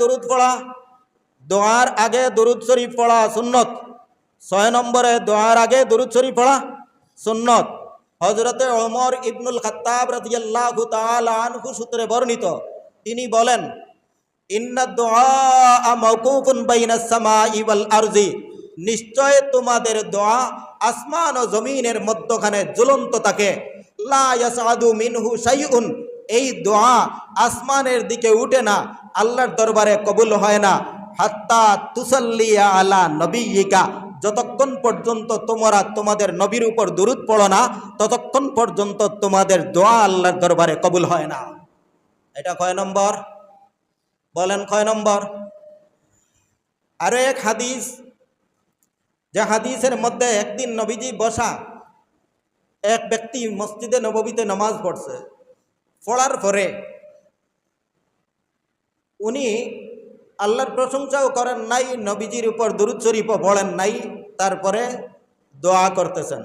দরুদ পড়া, দোয়ার আগে দরুদ শরীফ পড়া সুন্নত। ছয় নম্বরে দোয়ার আগে দরুদ শরীফ পড়া সুন্নত। হজরতে ওমর ইবনুল খাত্তাব রাদিয়াল্লাহু তাআলা আনহু সূত্রে বর্ণিত, তিনি বলেন, ইন্না দোয়া মৌকুফুন বাইনাস সামাই ওয়াল আরজি। নিশ্চয় তোমাদের দোয়া আসমান ও জমিনের মধ্যখানে ঝুলন্ত থাকে। লা ইয়াসাদু মিনহু শাইউন। এই দোয়া আসমানের দিকে উঠে না, আল্লাহর দরবারে কবুল হয় না। হাত্তা তুসাল্লিয়া আলা নবিয়িকা যতক্ষণ পর্যন্ত তোমরা তোমাদের নবীর উপর দুরুদ পড়ো না, ততক্ষণ পর্যন্ত তোমাদের দোয়া আল্লাহর দরবারে কবুল হয় না। এটা কয় নম্বর? বলেন কয় নম্বর? আরও এক হাদিস, যে হাদিসের মধ্যে একদিন নবীজি বসা, এক ব্যক্তি মসজিদে নববীতে নামাজ পড়ছে। পড়ার পরে উনি আল্লাহর প্রশংসাও করেন নাই, নবীজির উপর দুরুদ শরীফও পড়েন নাই, তারপরে দোয়া করতেছেন।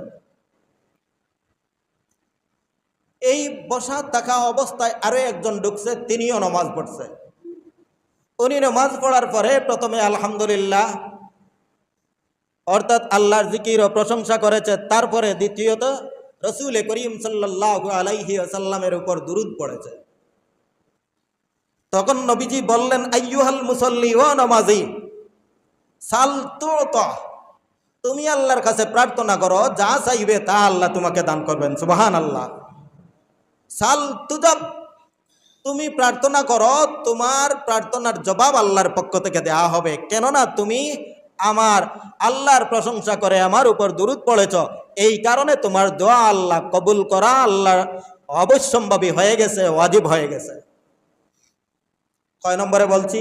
এই বসা থাকা অবস্থায় আরও একজন ঢুকছে, তিনিও নামাজ পড়ছে। উনি নামাজ পড়ার পরে প্রথমে আলহামদুলিল্লাহ, অর্থাৎ আল্লাহর জিকির ও প্রশংসা করেছে, তারপরে দ্বিতীয়ত রসুল করিম সাল্লাহ আলাইহি আসাল্লামের উপর দুরুদ পড়েছে। তখন নবীজি বললেন, আইয়ুহাল মুসল্লি ও নমাজি সাল তুমি আল্লাহর কাছে প্রার্থনা করো, যা চাইবে তা আল্লাহ তোমাকে দান করবেন সুবাহান আল্লাহ সাল তুজব তুমি প্রার্থনা করো, তোমার প্রার্থনার জবাব আল্লাহর পক্ষ থেকে দেওয়া হবে। কেননা তুমি আমার আল্লাহর প্রশংসা করে আমার উপর দুরুদ পড়েছ। এই কারণে তোমার দোয়া আল্লাহ কবুল করা আল্লাহ অবশ্যম্ভাবী হয়ে গেছে, ওয়াজিব হয়ে গেছে। কয় নম্বরে বলছি,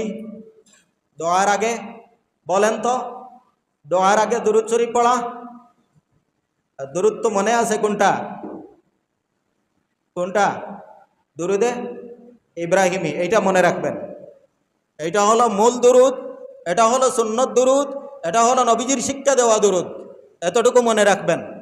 দোয়ার আগে বলেন তো, দোয়ার আগে দুরুদ শরীফ পড়া। দুরুদ তো মনে আছে কোনটা? কোনটা? দুরুদে ইব্রাহিমী, এইটা মনে রাখবেন। এইটা হলো মূল দুরুদ, এটা হলো সুন্নত দুরুদ এটা হলো নবীজির শিক্ষা দেওয়া দুরুদ। এতটুকু মনে রাখবেন।